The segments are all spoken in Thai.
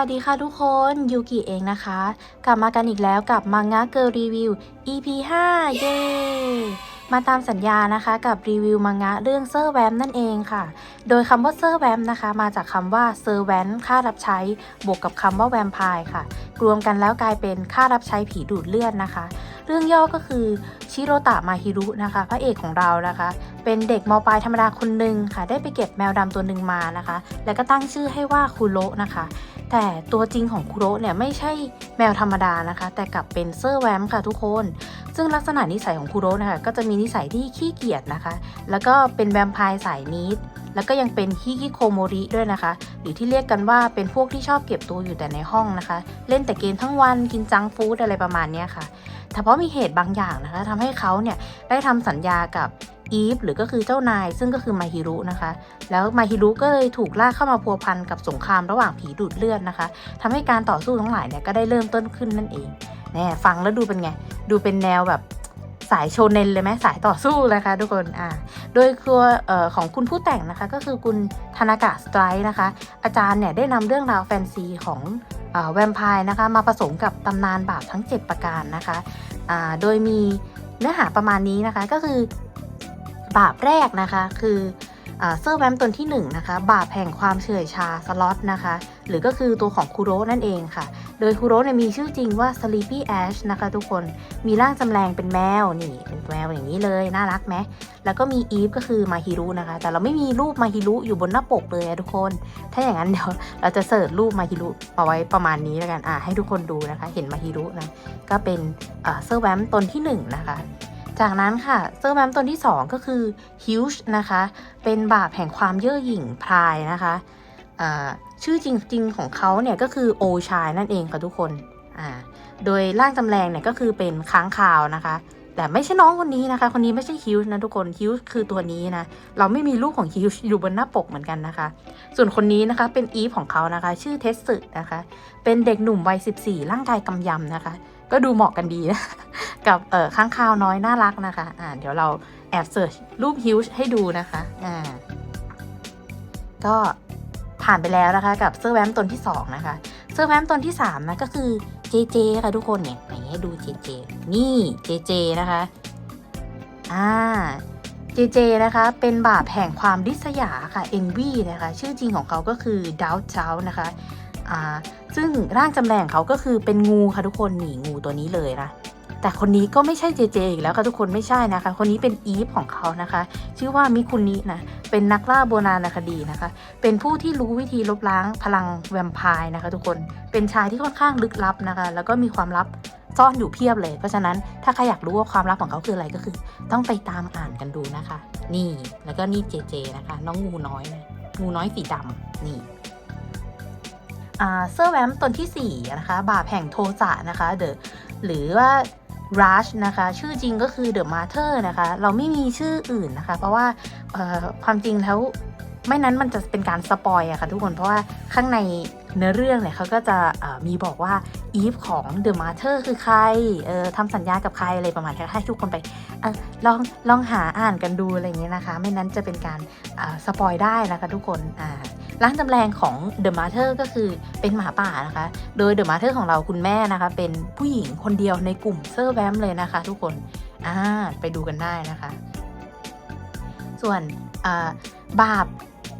สวัสดีค่ะทุกคนยูกิเองนะคะ กลับมากันอีกแล้วกับมังงะเกิร์รีวิว EP 5 เย้มาตามสัญญานะคะกับรีวิวมังงะเรื่องเซอร์แวมนั่นเองค่ะ โดยคำว่าเซอร์แวมนะคะ มาจากคำว่าเซอร์แวนค่ารับใช้บวกกับคำว่าแวมไพร์ค่ะ รวมกันแล้วกลายเป็นค่ารับใช้ผีดูดเลือดนะคะ เรื่องย่อก็คือชิโรตะมาฮิรุนะคะ พระเอกของเรานะคะ เป็นเด็กมปลายธรรมดาคนหนึ่งค่ะ ได้ไปเก็บแมวดำตัวหนึ่งมานะคะ แล้วก็ตั้งชื่อให้ว่าคุโระนะคะ แต่ตัวจริงของคุโระเนี่ยไม่ใช่แมวธรรมดานะคะ แต่กลับเป็นเซอร์แวมค่ะทุกคน ซึ่งลักษณะนิสัยของคุโระนะคะก็จะมีนิสัยที่ขี้เกียจนะคะ แล้วก็เป็นแวมไพร์สายนิดแล้วก็ยังเป็นฮิกิโคโมริด้วยนะคะ หรือที่เรียกกันว่าเป็นพวกที่ชอบเก็บตัวอยู่แต่ในห้องนะคะ เล่นแต่เกมทั้งวันกินจังฟู้ดอะไรประมาณนี้ค่ะแต่เพราะมีเหตุบางอย่างนะคะทำให้เขาเนี่ยได้ทำสัญญากับ อีฟหรือก็คือเจ้านาย ซึ่งก็คือมาฮิรุนะคะ แล้วมาฮิรุก็เลยถูกลากเข้ามาพัวพันกับสงครามระหว่างผีดูดเลือดนะคะทำให้การต่อสู้ทั้งหลายเนี่ยก็ได้เริ่มต้นขึ้นนั่นเองแน่ฟังแล้วดูเป็นไง ดูเป็นแนวแบบสายโชเนนเลยไหมสายต่อสู้นะคะทุกคนอ่าโดยครัวออของคุณผู้แต่งนะคะ ก็คือคุณธนากะสไตร์นะคะ อาจารย์เนี่ยได้นำเรื่องราวแฟนซีของแวมไพร์นะคะ มาผสมกับตำนานบาปทั้ง 7 ประการนะคะ โดยมีเนื้อหาประมาณนี้นะคะ ก็คือ บาปแรกนะคะคือเซอร์แวมตนที่1นงนะคะบาปแห่งความเฉื่อยชาสล็อตนะคะหรือก็คือตัวของคุโรนั่นเองค่ะ โดยคุโรเนี่ยมีชื่อจริงว่า Sleepy Ash นะคะทุกคนมีร่างจำแรงเป็นแมวนี่เป็นแมวอย่างนี้เลยน่ารักไหมแล้วก็มีอีฟก็คือมาฮิรุนะคะ แต่เราไม่มีรูปมาฮิรุอยู่บนหน้าปกเลยอะทุกคน ถ้าอย่างนั้นเดี๋ยวเราจะเสิร์ชรูปมาฮิรุมาไว้ประมาณนี้แล้วกันอะให้ทุกคนดูนะคะ เห็นมาฮิรุนะก็เป็นเซอร์แวมตนที่1นะคะ จากนั้นค่ะเซอร์แวมตนที่ 2 ก็คือฮิวช์นะคะ เป็นบาปแห่งความเย่อหยิ่งพรายนะคะชื่อจริงๆของเขาเนี่ยก็คือโอชายนั่นเองค่ะทุกคน โดยร่างจำแรงเนี่ยก็คือเป็นค้างคาวนะคะ แต่ไม่ใช่น้องคนนี้นะคะ คนนี้ไม่ใช่ฮิวช์นะทุกคนฮิวช์คือตัวนี้นะ เราไม่มีรูปของฮิวช์อยู่บนหน้าปกเหมือนกันนะคะ ส่วนคนนี้นะคะเป็นอีฟของเขานะคะ ชื่อเทสสึนะคะ เป็นเด็กหนุ่มวัย 14 ร่างกายกำยำนะคะ ก็ดูเหมาะกันดีนะกับเออข้างคาวน้อยน่ารักนะคะอ่าเดี๋ยวเราแอบเสิร์ชรูปฮิวช์ให้ดูนะคะอ่าก็ผ่านไปแล้วนะคะ กับเซอร์แวมตนที่2นะคะเซอร์แวมตนที่3นะก็คือเจเจค่ะทุกคนเนี่ยไหนให้ดูเจเจนี่เจเจนะคะอ่าเจเจนะคะเป็นบาปแห่งความริษยาค่ะ envy นะคะ ชื่อจริงของเขาก็คือดาวเจ้านะคะ ซึ่งร่างจำแรงเขาก็คือเป็นงูค่ะทุกคนหนีงูตัวนี้เลยนะแต่คนนี้ก็ไม่ใช่เจเจอีกแล้วค่ะทุกคนไม่ใช่นะคะ คนนี้เป็นอีฟของเขานะคะ ชื่อว่ามิคุนินะเป็นนักล่าโบราณคดีนะคะ เป็นผู้ที่รู้วิธีลบล้างพลังแวมไพร์นะคะ ทุกคนเป็นชายที่ค่อนข้างลึกลับนะคะ แล้วก็มีความลับซ่อนอยู่เพียบเลย เพราะฉะนั้นถ้าใครอยากรู้ว่าความลับของเขาคืออะไรก็คือ ต้องไปตามอ่านกันดูนะคะ นี่แล้วก็นี่เจเจนะคะ น้องงูน้อยนะงูน้อยสีดำนี่ เซอร์แวมตนที่ 4 นะคะ บาปแห่งโทสะนะคะเดอะหรือว่า Rush นะคะ ชื่อจริงก็คือ The Martyr นะคะ เราไม่มีชื่ออื่นนะคะ เพราะว่าความจริงแล้วไม่นั้นมันจะเป็นการสปอยอะค่ะทุกคนเพราะว่าข้างในเนื้อเรื่องเนี่ยเขาก็จะมีบอกว่าอีฟของ The Martyr คือใครเออทำสัญญากับใครอะไรประมาณนี้ให้ทุกคนไปออลองลองหาอ่านกันดูอะไรอย่างเงี้ยนะคะ ไม่นั้นจะเป็นการสปอยได้นะคะทุกคนอ่า ร่างจำแรงของ The Mother ก็คือเป็นหมาป่านะคะ โดย The Mother ของเราคุณแม่นะคะ เป็นผู้หญิงคนเดียวในกลุ่มเซอร์แวมเลยนะคะ ทุกคนอ่าไปดูกันได้นะคะ ส่วนอ่าบาป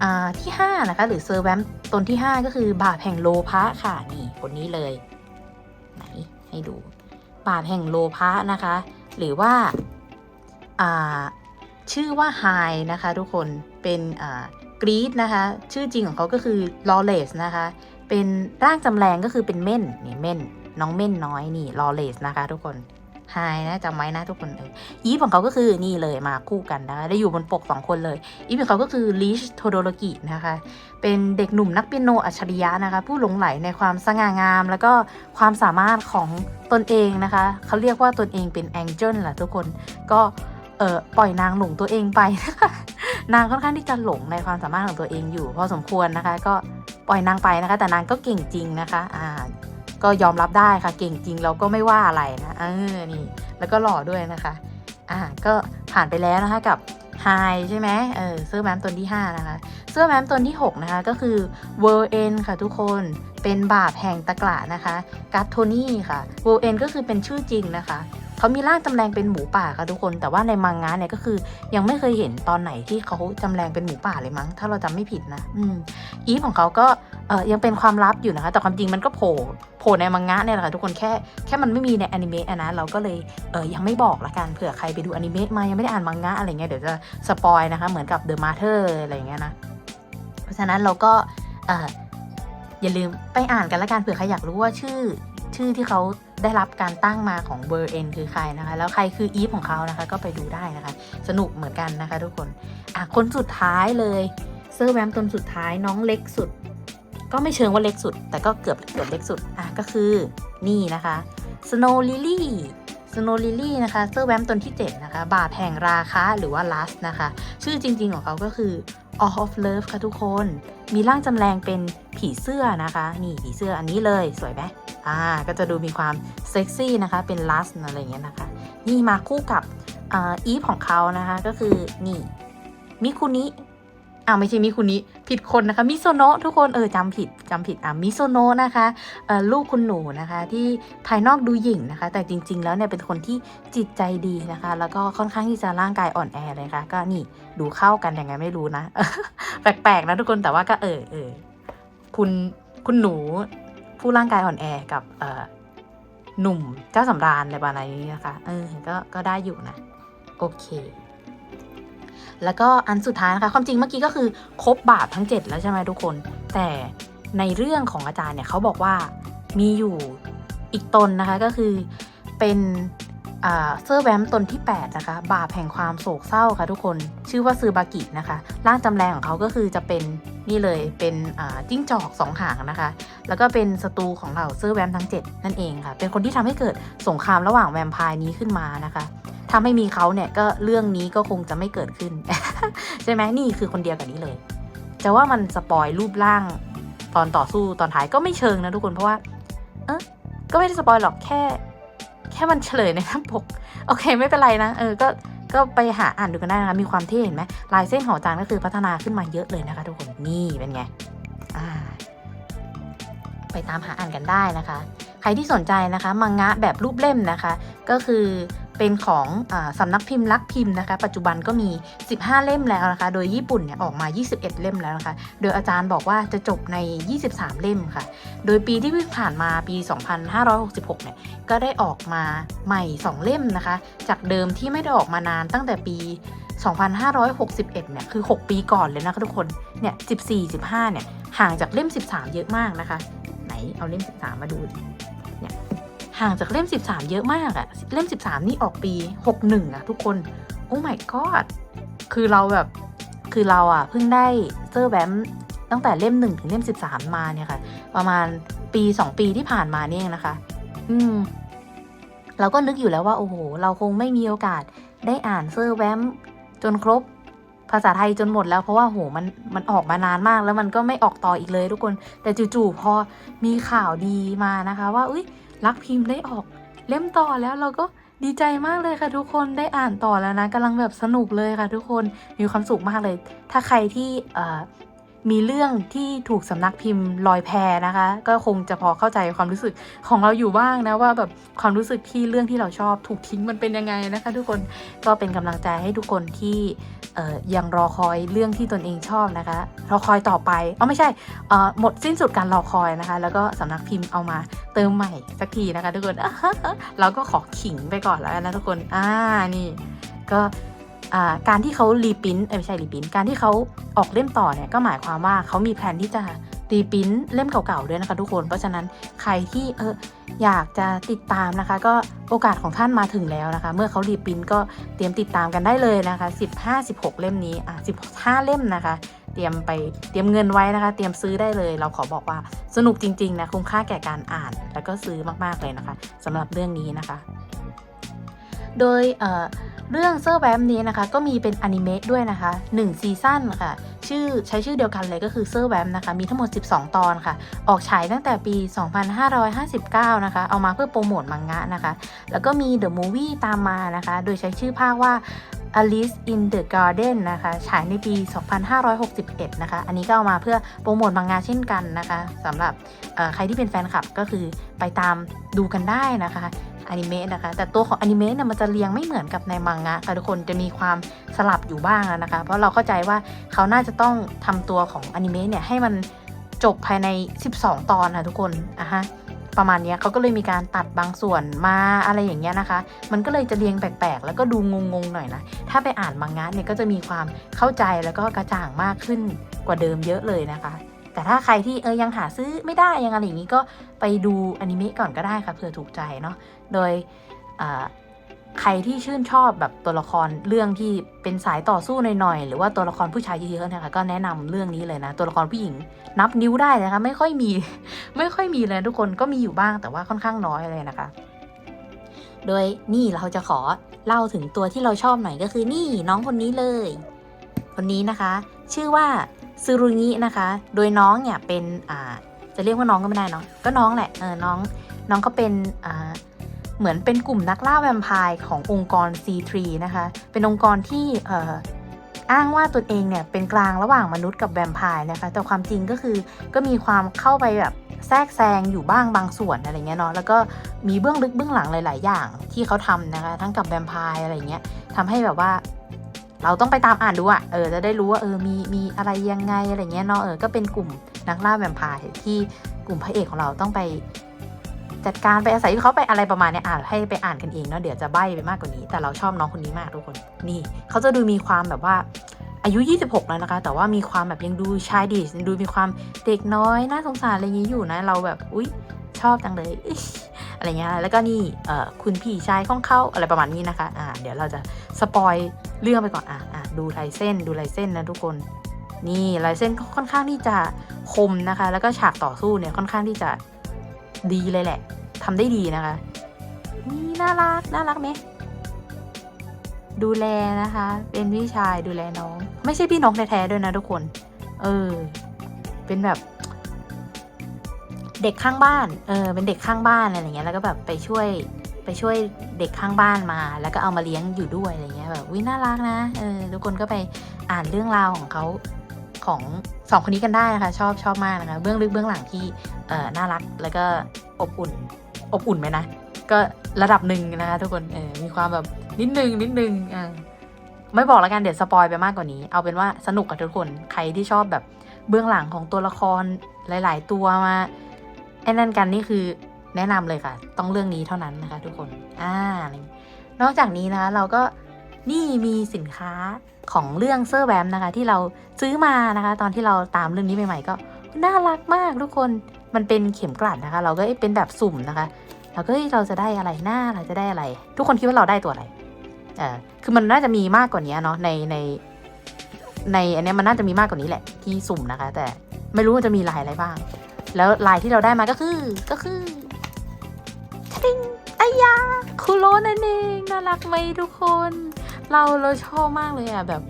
อ่าที่ 5 นะคะ หรือเซอร์แวมตนที่ 5 ก็คือบาปแห่งโลภะค่ะนี่คนนี้เลย ไหนให้ดู บาปแห่งโลภะนะคะ หรือว่าอ่าชื่อว่าไฮนะคะ ทุกคนเป็นอ่า กรีดนะคะ ชื่อจริงของเขาก็คือลอเลสนะคะ เป็นร่างจำแรงก็คือเป็นเม่นนี่เม่นน้องเม่นน้อยนี่ลอเลสนะคะ ทุกคนไฮนะจำไว้นะทุกคนเอออีฟของเขาก็คือนี่เลยมาคู่กันนะคะ ได้อยู่บนปกสองคนเลยอีฟของเขาก็คือลิชโทโดโรกินะคะ เป็นเด็กหนุ่มนักเปียโนอัจฉริยะนะคะ ผู้หลงไหลในความสง่างาม แล้วก็ความสามารถของตนเองนะคะ เขาเรียกว่าตนเองเป็นแองเจิลแหละทุกคนก็เออปล่อยนางหลงตัวเองไปนะคะ นางค่อนข้างที่จะหลงในความสามารถของตัวเองอยู่ พอสมควรนะคะ ก็ปล่อยนางไปนะคะ แต่นางก็เก่งจริงนะคะอ่าก็ยอมรับได้ค่ะ เก่งจริงเราก็ไม่ว่าอะไรนะเออนี่ แล้วก็หล่อด้วยนะคะอ่าก็ผ่านไปแล้วนะคะกับไฮใช่ไหมเออเซอร์แมมตัวที่ 5 นะคะ เสื้อแมมตนที่ 6 นะคะ ก็คือ w o r l End ค่ะทุกคนเป็นบาปแห่งตะกละนะคะกัตโทนี่ค่ะ w o r l End ก็คือเป็นชื่อจริงนะคะ เขามีร่างจำแรงเป็นหมูป่าค่ะทุกคน แต่ว่าในมังงะเนี่ยก็คือ ยังไม่เคยเห็นตอนไหนที่เขาจำแรงเป็นหมูป่าเลยมั้ง ถ้าเราจำไม่ผิดนะ อืมอีฟของเขาก็เออยังเป็นความลับอยู่นะคะ แต่ความจริงมันก็โผล่โผล่ในมังงะเนี่ยแหละค่ะทุกคนแค่แค่มันไม่มีในอนิเมะนะเราก็เลยเออยังไม่บอกละกันเผื่อใครไปดูอนิเมะมายังไม่ได้อ่านมังงะอะไรเงี้ยเดี๋ยวจะสปอยนะคะเหมือนกับ The Matter อะไรเงี้ยนะเพราะฉะนั้นเราก็เอออย่าลืมไปอ่านกันละกันเผื่อใครอยากรู้ว่าชื่อ ชื่อที่เขาได้รับการตั้งมาของเบอร์เอ็นคือใครนะคะ แล้วใครคืออีฟของเขานะคะ ก็ไปดูได้นะคะ สนุกเหมือนกันนะคะทุกคนอะคนสุดท้ายเลยเซอร์แวมตนสุดท้ายน้องเล็กสุด ก็ไม่เชิงว่าเล็กสุด แต่ก็เกือบเกือบเล็กสุดอะก็คือนี่นะคะ Snow Lily Snow Lily นะคะเซอร์แวมตนที่ 7 นะคะ บาปแห่งราคะหรือว่า Lust นะคะ ชื่อจริง ๆ ของเขาก็คือ All of Love ค่ะทุกคน มีร่างจำแรงเป็นผีเสื้อนะคะ นี่ผีเสื้ออันนี้เลยสวยไหมอ่า ก็จะดูมีความเซ็กซี่นะคะ เป็นลัสอะไรเงี้ยนะคะ นี่มาคู่กับอีฟของเขานะคะ ก็คือนี่มิคุนิ อ้าวไม่ใช่มิคุนิผิดคนนะคะมิโซโนะทุกคนเออจำผิดจำผิดอะมิโซโนะนะคะเออลูกคุณหนูนะคะ ที่ภายนอกดูหยิ่งนะคะ แต่จริง ๆ แล้วเนี่ยเป็นคนที่จิตใจดีนะคะ แล้วก็ค่อนข้างที่จะร่างกายอ่อนแอเลยค่ะ ก็นี่ดูเข้ากันยังไงไม่รู้นะ แปลกๆนะทุกคนแต่ว่าก็เออเออคุณคุณหนูผู้ร่างกายอ่อนแอกับเออหนุ่มเจ้าสำราญอะไรประมาณนี้นะคะเออก็ก็ได้อยู่นะ โอเค แล้วก็อันสุดท้ายนะคะ ความจริงเมื่อกี้ก็คือครบบาปทั้ง 7 แล้วใช่ไหมทุกคน แต่ในเรื่องของอาจารย์เนี่ยเขาบอกว่ามีอยู่อีกตนนะคะก็คือเป็นเซอร์แวมตนที่ 8 นะคะ บาปแห่งความโศกเศร้าค่ะทุกคนชื่อว่าซือบากินะคะ ร่างจำแรงของเขาก็คือจะเป็นนี่เลยเป็นจิ้งจอกสองหางนะคะ แล้วก็เป็นศัตรูของเราเซอร์แวมทั้ง 7 นั่นเองค่ะ เป็นคนที่ทำให้เกิดสงครามระหว่างแวมไพร์นี้ขึ้นมานะคะ ถ้าไม่มีเขาเนี่ยก็เรื่องนี้ก็คงจะไม่เกิดขึ้น ใช่ไหมนี่คือคนเดียวกับนี้เลย จะว่ามันสปอยรูปร่างตอนต่อสู้ตอนท้ายก็ไม่เชิงนะทุกคนเพราะว่า เออก็ไม่ได้สปอยหรอกแค่ แค่มันเฉลยในหน้าปก โอเคไม่เป็นไรนะเออก็ก็ไปหาอ่านดูกันได้นะคะมีความเท่เห็นไหมลายเส้นของอจารย์ก็คือพัฒนาขึ้นมาเยอะเลยนะคะ ทุกคนนี่เป็นไงอ่าไปตามหาอ่านกันได้นะคะ ใครที่สนใจนะคะ มังงะแบบรูปเล่มนะคะ ก็คือ เป็นของอสำนักพิมพ์ลักพิมพ์นะคะ ปัจจุบันก็มี 15 เล่มแล้วนะคะ โดยญี่ปุ่นเนี่ยออกมา 21 เล่มแล้วนะคะ โดยอาจารย์บอกว่าจะจบใน 23 เล่มค่ะ โดยปีที่ผ่านมาปี 2566 เนี่ยก็ได้ออกมาใหม่ 2 เล่มนะคะ จากเดิมที่ไม่ได้ออกมานานตั้งแต่ปี 2561 เนี่ยคือ 6 ปีก่อนเลยนะคะทุกคน เนี่ย 14 15 เนี่ยห่างจากเล่ม 13 เยอะมากนะคะ ไหนเอาเล่ม 13 มาดูเห่างจากเล่ม 13 เยอะมากอะเล่ม 13 นี่ออกปี 61อะทุกคน โอ้ my god คือเราแบบ คือเราอะเพิ่งได้เซอร์แวมตั้งแต่เล่ม 1 ถึงเล่ม 13 มาเนี่ยค่ะ ประมาณปี 2 ปีที่ผ่านมาเนี่ยนะคะ อืม เราก็นึกอยู่แล้วว่า โอ้โห เราคงไม่มีโอกาสได้อ่านเซอร์แวมจนครบภาษาไทยจนหมดแล้วเพราะว่าโหมันมันออกมานานมากแล้วมันก็ไม่ออกต่ออีกเลยทุกคน แต่จู่ๆพอมีข่าวดีมานะคะ ว่าอุ้ย รักพิมพ์ได้ออก เล่มต่อแล้วเราก็ดีใจมากเลยค่ะทุกคนได้อ่านต่อแล้วนะกำลังแบบสนุกเลยค่ะทุกคนมีความสุขมากเลย ถ้าใครที่ มีเรื่องที่ถูกสำนักพิมพ์ลอยแพนะคะ ก็คงจะพอเข้าใจความรู้สึกของเราอยู่บ้างนะว่าแบบความรู้สึกที่เรื่องที่เราชอบถูกทิ้งมันเป็นยังไงนะคะ ทุกคนก็เป็นกำลังใจให้ทุกคนที่ยังรอคอยเรื่องที่ตนเองชอบนะคะรอคอยต่อไปอ๋อไม่ใช่หมดสิ้นสุดการรอคอยนะคะ แล้วก็สำนักพิมพ์เอามาเติมใหม่สักทีนะคะ ทุกคนเราก็ขอขิงไปก่อนแล้วนะทุกคนอ่านี่ก็ การที่เขารีปรินท์ไม่ใช่รีปรินท์การที่เขาออกเล่มต่อเนี่ยก็หมายความว่าเขามีแผนที่จะรีปรินท์เล่มเก่าๆด้วยนะคะทุกคน เพราะฉะนั้นใครที่เอออยากจะติดตามนะคะ ก็โอกาสของท่านมาถึงแล้วนะคะ เมื่อเขารีปรินท์ก็เตรียมติดตามกันได้เลยนะคะ 15 16 เล่มนี้อะ15 เล่มนะคะ เตรียมไปเตรียมเงินไว้นะคะ เตรียมซื้อได้เลย เราขอบอกว่าสนุกจริงๆนะคุ้มค่าแก่การอ่าน แล้วก็ซื้อมากๆเลยนะคะสำหรับเรื่องนี้นะคะ โดยเอ่อ เรื่องเซอร์แวมนี้นะคะ ก็มีเป็นอนิเมะด้วยนะคะ1ซีซั่นค่ะ ชื่อใช้ชื่อเดียวกันเลยก็คือเซอร์แวมนะคะ มีทั้งหมด 12 ตอนค่ะ ออกฉายตั้งแต่ปี 2559 นะคะ เอามาเพื่อโปรโมทมังงะนะคะ แล้วก็มี The Movie ตามมานะคะ โดยใช้ชื่อภาคว่า Alice in the Garden นะคะ ฉายในปี 2561 นะคะ อันนี้ก็เอามาเพื่อโปรโมทมังงะเช่นกันนะคะสำหรับใครที่เป็นแฟนคลับก็คือไปตามดูกันได้นะคะ อนิเมะนะคะ แต่ตัวของอนิเมะเนี่ยมันจะเรียงไม่เหมือนกับในมังงะค่ะทุกคนจะมีความสลับอยู่บ้างนะคะ เพราะเราเข้าใจว่าเขาน่าจะต้องทำตัวของอนิเมะเนี่ยให้มันจบภายใน 12 ตอนค่ะทุกคนอะฮะประมาณเนี้ยเขาก็เลยมีการตัดบางส่วนมาอะไรอย่างเงี้ยนะคะ มันก็เลยจะเรียงแปลกๆ แล้วก็ดูงงๆหน่อยนะ ถ้าไปอ่านมังงะเนี่ยก็จะมีความเข้าใจแล้วก็กระจ่างมากขึ้นกว่าเดิมเยอะเลยนะคะ แต่ถ้าใครที่เออยังหาซื้อไม่ได้ยังอะไรอย่างนี้ก็ไปดูอนิเมะก่อนก็ได้ค่ะเผื่อถูกใจเนาะโดยใครที่ชื่นชอบแบบตัวละครเรื่องที่เป็นสายต่อสู้หน่อยๆหรือว่าตัวละครผู้ชายเยอะๆนะคะก็แนะนำเรื่องนี้เลยนะตัวละครผู้หญิงนับนิ้วได้นะคะ ไม่ค่อยมีไม่ค่อยมีเลยทุกคนก็มีอยู่บ้างแต่ว่าค่อนข้างน้อยเลยนะคะ โดยนี่เราจะขอเล่าถึงตัวที่เราชอบหน่อยก็คือนี่น้องคนนี้เลย คนนี้นะคะ ชื่อว่า ซูรุงินะคะ โดยน้องเนี่ยเป็นอ่าจะเรียกว่าน้องก็ไม่ได้เนาะก็น้องแหละเออน้องน้องเขาเป็นอ่าเหมือนเป็นกลุ่มนักล่าแวมไพร์ขององค์กร C3 นะคะ เป็นองค์กรที่เอ่ออ้างว่าตนเองเนี่ยเป็นกลางระหว่างมนุษย์กับแวมไพร์นะคะ แต่ความจริงก็คือก็มีความเข้าไปแบบแทรกแซงอยู่บ้างบางส่วนอะไรเงี้ยเนาะ แล้วก็มีเบื้องลึกเบื้องหลังหลาย ๆ อย่างที่เขาทำนะคะ ทั้งกับแวมไพร์อะไรเงี้ยทำให้แบบว่า เราต้องไปตามอ่านดูอะเออจะได้รู้ว่าเออมีมีอะไรยังไงอะไรเงี้ยเนาะเออก็เป็นกลุ่มนักล่าแวมไพร์ที่กลุ่มพระเอกของเราต้องไป จัดการไปอาศัยเขาไปอะไรประมาณเนี้ยอ่านให้ไปอ่านกันเองเนาะเดี๋ยวจะใบ้ไปมากกว่านี้ แต่เราชอบน้องคนนี้มากทุกคน นี่เขาจะดูมีความแบบว่าอายุ 26 แล้วนะคะ แต่ว่ามีความแบบยังดูชายดิดูมีความเด็กน้อย น่าสงสารอะไรอย่างนี้อยู่นะ เราแบบ อุ๊ย ชอบจังเลยอะไรเงี้ยแล้วก็นี่เอ่อคุณพี่ชายของเขาอะไรประมาณนี้นะคะอ่าเดี๋ยวเราจะสปอยเรื่องไปก่อนอะอะดูลายเส้นดูลายเส้นนะทุกคนนี่ลายเส้นก็ค่อนข้างที่จะคมนะคะ แล้วก็ฉากต่อสู้เนี่ยค่อนข้างที่จะดีเลยแหละทำได้ดีนะคะ นี่น่ารักน่ารักไหมดูแลนะคะ เป็นพี่ชายดูแลน้อง ไม่ใช่พี่น้องแท้ๆด้วยนะทุกคน เออ เป็นแบบ เด็กข้างบ้าน เออ เป็นเด็กข้างบ้านอะไรอย่างเงี้ย แล้วก็แบบไปช่วยไปช่วยเด็กข้างบ้านมา แล้วก็เอามาเลี้ยงอยู่ด้วยอะไรเงี้ย แบบวิน่ารักนะ เออ ทุกคนก็ไปอ่านเรื่องราวของเขาของสองคนนี้กันได้นะคะ ชอบชอบมากนะคะ เบื้องลึกเบื้องหลังที่ เออน่ารัก แล้วก็อบอุ่น อบอุ่นไหมนะ ก็ระดับหนึ่งนะคะทุกคน เออ มีความแบบนิดนึงนิดนึง อ่าไม่บอกแล้วกันเดี๋ยวสปอยไปมากกว่านี้ เอาเป็นว่าสนุกกับทุกคน ใครที่ชอบแบบเบื้องหลังของตัวละครหลาย ๆ ตัวมา อ้นั่นกันนี่คือแนะนำเลยค่ะ ต้องเรื่องนี้เท่านั้นนะคะทุกคนอ่านอกจากนี้นะคะเราก็นี่มีสินค้าของเรื่องเซอร์แวมนะคะ ที่เราซื้อมานะคะ ตอนที่เราตามเรื่องนี้ใหม่ๆก็น่ารักมากทุกคนมันเป็นเข็มกลัดนะคะ เราก็เอ๊ะเป็นแบบสุ่มนะคะเราก็เอ๊ะเราจะได้อะไรหน้าเราจะได้อะไร ทุกคนคิดว่าเราได้ตัวอะไรเออคือมันน่าจะมีมากกว่านี้เนาะในใน ในอันนี้มันน่าจะมีมากกว่านี้แหละที่สุ่มนะคะ แต่ไม่รู้ว่าจะมีลายอะไรบ้าง แล้วลายที่เราได้มาก็คือก็คือทิงอายาคุโรนั่นเองน่ารักไหมทุกคน เราเราชอบมากเลยอะแบบ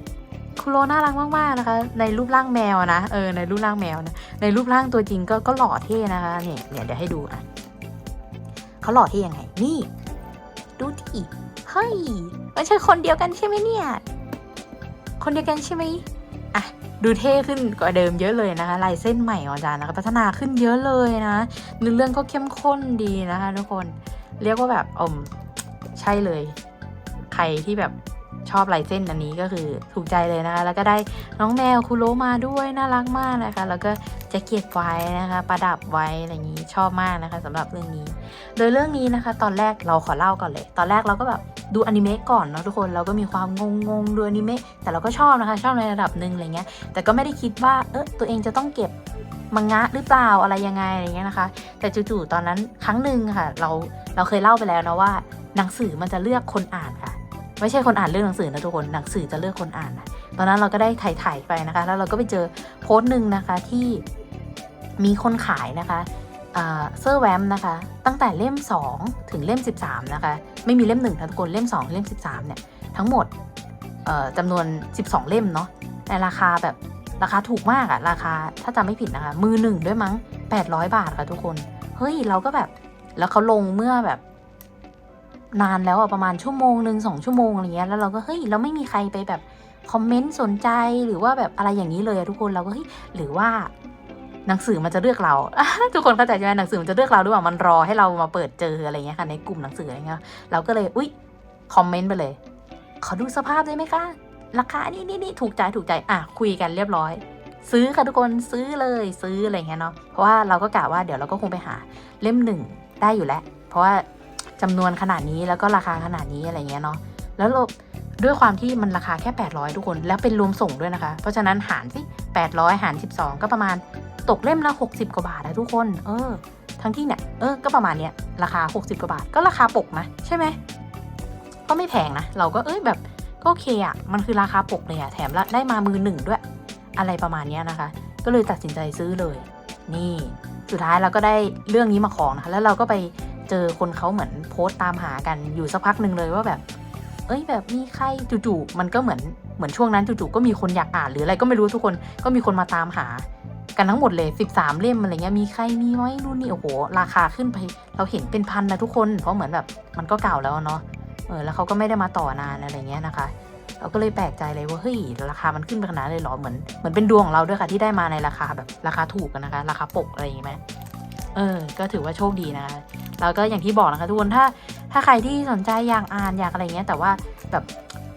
คุโรน่ารักมากๆนะคะ ในรูปร่างแมวนะเออในรูปร่างแมวนะในรูปร่างตัวจริงก็ก็หล่อเท่นะคะเนี่ยเนี่ยเดี๋ยวให้ดูอะเขาหล่อเท่ยังไง นี่ ดูดิเฮ้ยไม่ใช่คนเดียวกันใช่ไหมเนี่ย คนเดียวกันใช่ไหมอะ ดูเท่ขึ้นกว่าเดิมเยอะเลยนะคะลายเส้นใหม่ของอาจารย์นะคะพัฒนาขึ้นเยอะเลยนะเนื้อเรื่องก็เข้มข้นดีนะคะ ทุกคนเรียกว่าแบบอมใช่เลย ใครที่แบบ ชอบลายเส้นอันนี้ก็คือถูกใจเลยนะคะ แล้วก็ได้น้องแมวคุโรมาด้วยน่ารักมากนะคะ แล้วก็จะเก็บไว้นะคะ ประดับไว้อะไรอย่างนี้ชอบมากนะคะสำหรับเรื่องนี้ โดยเรื่องนี้นะคะ ตอนแรกเราขอเล่าก่อนเลย ตอนแรกเราก็แบบดูอนิเมะก่อนเนาะทุกคนเราก็มีความงงงดูอนิเมะแต่เราก็ชอบนะคะ ชอบในระดับหนึ่งอะไรเงี้ยแต่ก็ไม่ได้คิดว่าเออตัวเองจะต้องเก็บมังงะหรือเปล่าอะไรยังไงอะไรเงี้ยนะคะ แต่จู่ๆตอนนั้นครั้งหนึ่งค่ะ เราเราเคยเล่าไปแล้วนะว่า หนังสือมันจะเลือกคนอ่านค่ะ ไม่ใช่คนอ่านเลือกหนังสือนะทุกคนหนังสือจะเลือกคนอ่านนะตอนนั้นเราก็ได้ถ่ายๆไปนะคะ แล้วเราก็ไปเจอโพสต์หนึ่งนะคะที่มีคนขายนะคะเซอร์แวมนะคะ ตั้งแต่เล่ม 2 ถึงเล่ม 13 นะคะ ไม่มีเล่ม1นะทุกคนเล่ม 2 เล่ม 13 เนี่ย ทั้งหมดจำนวน 12 เล่มเนาะในราคาแบบราคาถูกมากอะราคาถ้าจำไม่ผิดนะคะ มือหนึ่งด้วยมั้ง 800 บาทค่ะทุกคน เฮ้ย เราก็แบบ แล้วเขาลงเมื่อแบบ นานแล้วอะประมาณชั่วโมงหนึ่งสองชั่วโมงอะไรเงี้ยแล้วเราก็เฮ้ยเราไม่มีใครไปแบบคอมเมนต์สนใจหรือว่าแบบอะไรอย่างนี้เลยอะทุกคนเราก็เฮ้ยหรือว่าหนังสือมันจะเลือกเรา ทุกคนเข้าใจใช่ไหมหนังสือมันจะเลือกเราหรือเปล่ามันรอให้เรามาเปิดเจออะไรเงี้ยค่ะในกลุ่มหนังสืออะไรเงี้ยเราก็เลยอุ้ยคอมเมนต์ไปเลย ขอดูสภาพได้ไหมคะราคานี่นี่นี่ถูกใจถูกใจอะคุยกันเรียบร้อย ซื้อค่ะทุกคนซื้อเลยซื้ออะไรเงี้ยเนาะเพราะว่าเราก็กะว่าเดี๋ยวเราก็คงไปหาเล่มหนึ่งได้อยู่แล้ว เพราะว่า จำนวนขนาดนี้แล้วก็ราคาขนาดนี้อะไรเงี้ยเนาะแล้วเราด้วยความที่มันราคาแค่ 800 ทุกคน แล้วเป็นรวมส่งด้วยนะคะ เพราะฉะนั้นหารสิ 800 หาร 12 ก็ประมาณตกเล่มละ 60 กว่าบาทนะทุกคน เออ ทั้งที่เนี่ย เออ ก็ประมาณเนี้ย ราคา 60 กว่าบาท ก็ราคาปกนะ ใช่ไหม ก็ไม่แพงนะ เราก็เอ้ยแบบ ก็โอเคอะมันคือราคาปกเลยอะแถมละได้มามือหนึ่งด้วย อะไรประมาณเนี้ยนะคะ ก็เลยตัดสินใจซื้อเลย นี่ สุดท้ายเราก็ได้เรื่องนี้มาของนะคะ แล้วเราก็ไป เจอคนเขาเหมือนโพสต์ตามหากันอยู่สักพักหนึ่งเลยว่าแบบ เอ้ยแบบมีใครจู่ๆมันก็เหมือนเหมือนช่วงนั้นจู่ๆก็มีคนอยากอ่านหรืออะไรก็ไม่รู้ทุกคนก็มีคนมาตามหา กันทั้งหมดเลย 13 เล่มอะไรเงี้ยมีใครมีไหมนู่นนี่โอ้โหราคาขึ้นไป เราเห็นเป็นพันนะทุกคนเพราะเหมือนแบบมันก็เก่าแล้วเนาะเออแล้วเขาก็ไม่ได้มาต่อนานอะไรเงี้ยนะคะเราก็เลยแปลกใจเลยว่าเฮ้ยราคามันขึ้นไปขนาดเลยหรอเหมือนเหมือนเป็นดวงของเราด้วยค่ะที่ได้มาในราคาแบบราคาถูกกันนะคะ ราคาปกอะไรอย่างงี้ไหม เออ ก็ถือว่าโชคดีนะคะแล้วก็อย่างที่บอกนะคะทุกคนถ้าถ้าใครที่สนใจอยากอ่านอยากอะไรเงี้ยแต่ว่าแบบ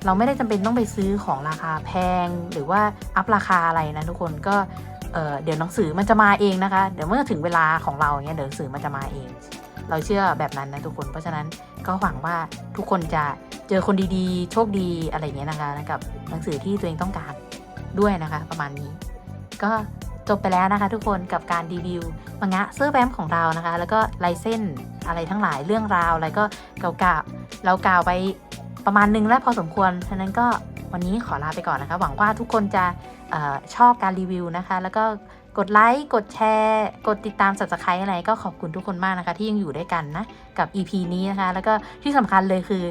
เราไม่ได้จำเป็นต้องไปซื้อของราคาแพงหรือว่าอัพราคาอะไรนะทุกคนก็เออเดี๋ยวหนังสือมันจะมาเองนะคะ เดี๋ยวเมื่อถึงเวลาของเราเงี้ยเดี๋ยวหนังสือมันจะมาเอง เราเชื่อแบบนั้นนะทุกคน เพราะฉะนั้นก็หวังว่าทุกคนจะเจอคนดีๆ โชคดีอะไรเงี้ยนะคะกับหนังสือที่ตัวเองต้องการด้วยนะคะ ประมาณนี้ ก็ จบไปแล้วนะคะทุกคนกับการรีวิวมังงะเซอร์แบมของเรานะคะ แล้วก็ลายเส้นอะไรทั้งหลายเรื่องราวอะไรก็เก่าๆเรากล่าวไปประมาณนึงแล้วพอสมควรฉะนั้นก็วันนี้ขอลาไปก่อนนะคะ หวังว่าทุกคนจะออชอบการรีวิวนะคะ แล้วก็กดไลค์กดแชร์ กดติดตาม subscribe อะไรก็ขอบคุณทุกคนมากนะคะ ที่ยังอยู่ด้วยกันนะ กับ EP นี้นะคะ แล้วก็ที่สำคัญเลยคือ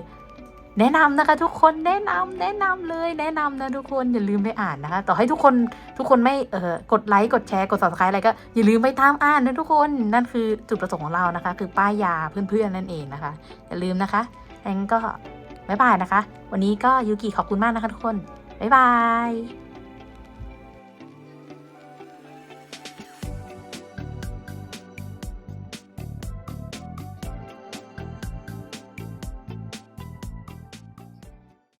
แนะนำนะคะ ทุกคนแนะนำแนะนำเลย แนะนำนะทุกคนอย่าลืมไปอ่านนะคะ ต่อให้ทุกคนทุกคนไม่เออกดไลค์กดแชร์กด subscribe อะไรก็อย่าลืมไปตามอ่านนะทุกคนนั่นคือจุดประสงค์ของเรานะคะ คือป้ายยาเพื่อนๆนั่นเองนะคะ อย่าลืมนะคะงั้นก็บ๊ายบายนะคะ วันนี้ก็ยูกิขอบคุณมากนะคะ ทุกคนบ๊ายบาย